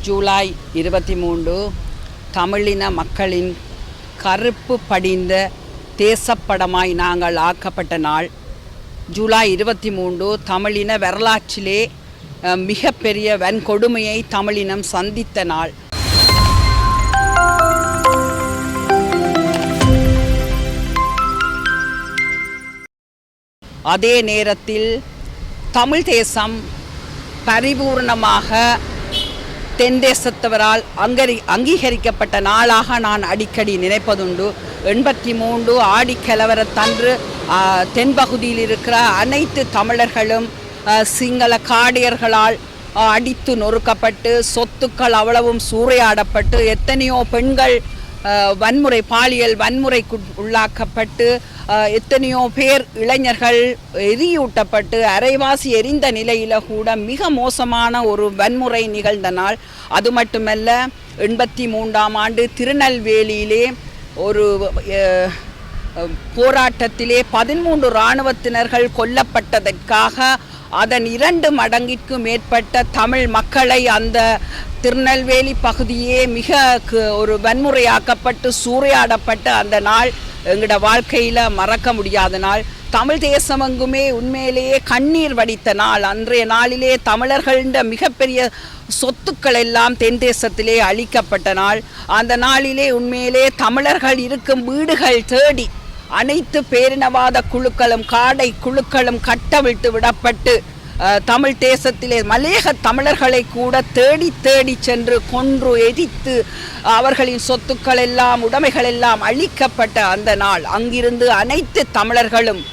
ஜூலை இருபத்தி மூன்று தமிழின மக்களின் கருப்பு படிந்த தேசப்படமாய் நாங்கள் ஆக்கப்பட்ட நாள். ஜூலை இருபத்தி மூன்று தமிழின வரலாற்றிலே மிகப்பெரிய வன்கொடுமையை தமிழினம் சந்தித்த நாள். அதே நேரத்தில் தமிழ் தேசம் பரிபூர்ணமாக தென் தேசத்தவரால் அங்கரி அங்கீகரிக்கப்பட்ட நாளாக நான் அடிக்கடி நினைப்பதுண்டு. எண்பத்தி மூன்று ஆடி கலவரத்தன்று தென்பகுதியில் இருக்கிற அனைத்து தமிழர்களும் சிங்கள காடியர்களால் அடித்து நொறுக்கப்பட்டு சொத்துக்கள் அவ்வளவும் சூறையாடப்பட்டு எத்தனையோ பெண்கள் வன்முறை பாலியல் வன்முறைக்கு உள்ளாக்கப்பட்டு எத்தனையோ பேர் இளைஞர்கள் எரியூட்டப்பட்டு அரைவாசி எரிந்த நிலையில கூட மிக மோசமான ஒரு வன்முறை நிகழ்ந்த நாள். அது மட்டுமல்ல எண்பத்தி மூன்றாம் ஆண்டு திருநெல்வேலியிலே ஒரு போராட்டத்திலே பதிமூன்று இராணுவத்தினர்கள் கொல்லப்பட்டதற்காக அதன் இரண்டு மடங்கிற்கு மேற்பட்ட தமிழ் மக்களை அந்த திருநெல்வேலி பகுதியே மிக ஒரு வன்முறையாக்கப்பட்டு சூறையாடப்பட்ட அந்த நாள். எங்களோட வாழ்க்கையில் மறக்க முடியாத நாள். தமிழ் தேசமெங்குமே உண்மையிலேயே கண்ணீர் வடித்த நாள். அன்றைய நாளிலே தமிழர்கள்ட மிகப்பெரிய சொத்துக்கள் எல்லாம் தென் தேசத்திலே அழிக்கப்பட்ட நாள். அந்த நாளிலே உண்மையிலே தமிழர்கள் இருக்கும் வீடுகள் தேடி அனைத்து பேரினவாத குழுக்களும் காடை குழுக்களும் கட்டவிழ்த்து விடப்பட்டு தமிழ் தேசத்திலே மலேக தமிழர்களை கூட தேடி தேடி சென்று கொன்று எரித்து அவர்களின் சொத்துக்கள் எல்லாம் உடைமைகள் எல்லாம் அழிக்கப்பட்ட அந்த நாள். அங்கிருந்து அனைத்து தமிழர்களும்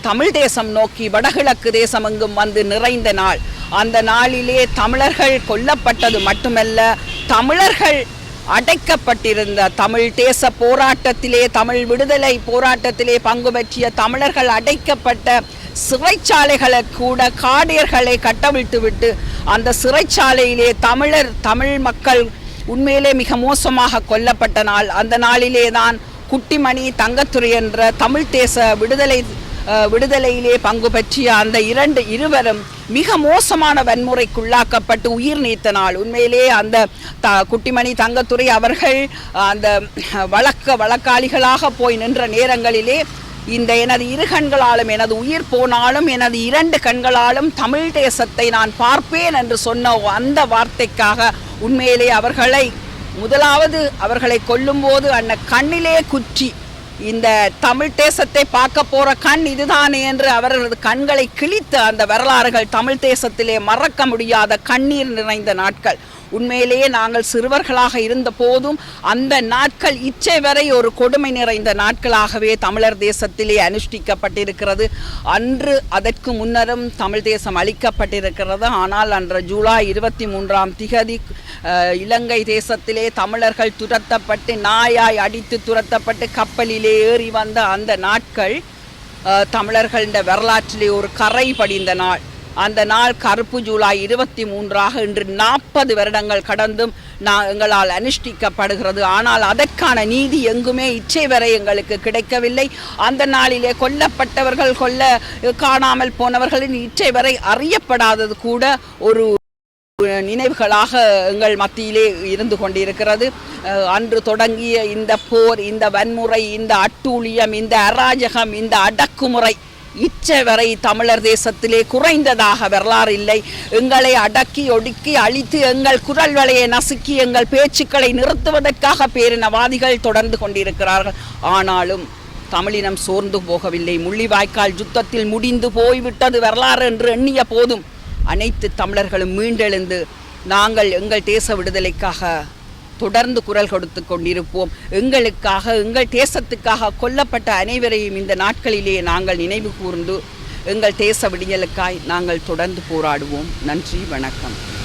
தமிழ் தேசம் நோக்கி வடகிழக்கு தேசம் எங்கும் வந்து நிறைந்த நாள். அந்த நாளிலே தமிழர்கள் கொல்லப்பட்டது மட்டுமல்ல தமிழர்கள் அடைக்கப்பட்டிருந்த தமிழ் தேச போராட்டத்திலே தமிழ் விடுதலை போராட்டத்திலே பங்கு பற்றிய தமிழர்கள் அடைக்கப்பட்ட சிறைச்சாலைகளை கூட காடியர்களை கட்டவிழ்த்து விட்டு அந்த சிறைச்சாலையிலே தமிழர் தமிழ் மக்கள் உண்மையிலே மிக மோசமாக கொல்லப்பட்ட நாள். அந்த நாளிலே தான் குட்டிமணி தங்கத்துறை என்ற தமிழ் தேச விடுதலை விடுதலையிலே பங்கு பற்றிய அந்த இரண்டு இருவரும் மிக மோசமான வன்முறைக்குள்ளாக்கப்பட்டு உயிர் நீத்த நாள். உண்மையிலே அந்த த குட்டிமணி தங்கத்துறை அவர்கள் அந்த வழக்க வழக்காளிகளாக போய் நின்ற நேரங்களிலே இந்த எனது இரு கண்களாலும் எனது உயிர் போனாலும் எனது இரண்டு கண்களாலும் தமிழ் தேசத்தை நான் பார்ப்பேன் என்று சொன்ன அந்த வார்த்தைக்காக உண்மையிலே அவர்களை முதலாவது அவர்களை கொல்லும்போது அந்த கண்ணிலே குற்றி இந்த தமிழ் தேசத்தை பார்க்க போற கண் இதுதானே என்று அவர்களது கண்களை கிழித்த அந்த வரலாறுகள் தமிழ் தேசத்திலே மறக்க முடியாத கண்ணீர் நிறைந்த நாட்கள். உண்மையிலேயே நாங்கள் சிறுவர்களாக இருந்த போதும் அந்த நாட்கள் இச்சை வரை ஒரு கொடுமை நிறைந்த நாட்களாகவே தமிழர் தேசத்திலே அனுஷ்டிக்கப்பட்டிருக்கிறது. அன்று அதற்கு முன்னரும் தமிழ் தேசம் அளிக்கப்பட்டிருக்கிறது ஆனால் அன்று ஜூலை இருபத்தி மூன்றாம் திகதி இலங்கை தேசத்திலே தமிழர்கள் துரத்தப்பட்டு நாயாய் அடித்து துரத்தப்பட்டு கப்பலிலே ஏறி வந்த அந்த நாட்கள் தமிழர்கள் தமிழர்களின் வரலாற்றிலே ஒரு கரை படிந்த நாள். அந்த நாள் கருப்பு ஜூலை இருபத்தி மூன்றாக இன்று நாற்பது வருடங்கள் கடந்தும் நான் எங்களால் அனுஷ்டிக்கப்படுகிறது. ஆனால் அதற்கான நீதி எங்குமே இச்சை வரை எங்களுக்கு கிடைக்கவில்லை. அந்த நாளிலே கொல்லப்பட்டவர்கள் கொல்ல காணாமல் போனவர்களின் இச்சை வரை அறியப்படாதது கூட ஒரு நினைவுகளாக எங்கள் மத்தியிலே இருந்து கொண்டிருக்கிறது. அன்று தொடங்கிய இந்த போர் இந்த வன்முறை இந்த அட்டூழியம் இந்த அராஜகம் இந்த அடக்குமுறை இச்சவரை தமிழர் தேசத்திலே குறைந்ததாக வரலாறு இல்லை. எங்களை அடக்கி ஒடுக்கி அழித்து எங்கள் குரல் வலையை நசுக்கி எங்கள் பேச்சுக்களை நிறுத்துவதற்காக பேரினவாதிகள் தொடர்ந்து கொண்டிருக்கிறார்கள். ஆனாலும் தமிழினம் சோர்ந்து போகவில்லை. முள்ளிவாய்க்கால் யுத்தத்தில் முடிந்து போய்விட்டது வரலாறு என்று எண்ணிய போதும் அனைத்து தமிழர்களும் மீண்டெழுந்து நாங்கள் எங்கள் தேச விடுதலைக்காக தொடர்ந்து குரல் கொடுத்து கொண்டிருப்போம். எங்களுக்காக எங்கள் தேசத்துக்காக கொல்லப்பட்ட அனைவரையும் இந்த நாட்களிலே நாங்கள் நினைவு கூர்ந்து எங்கள் தேச விடியலுக்காய் நாங்கள் தொடர்ந்து போராடுவோம். நன்றி வணக்கம்.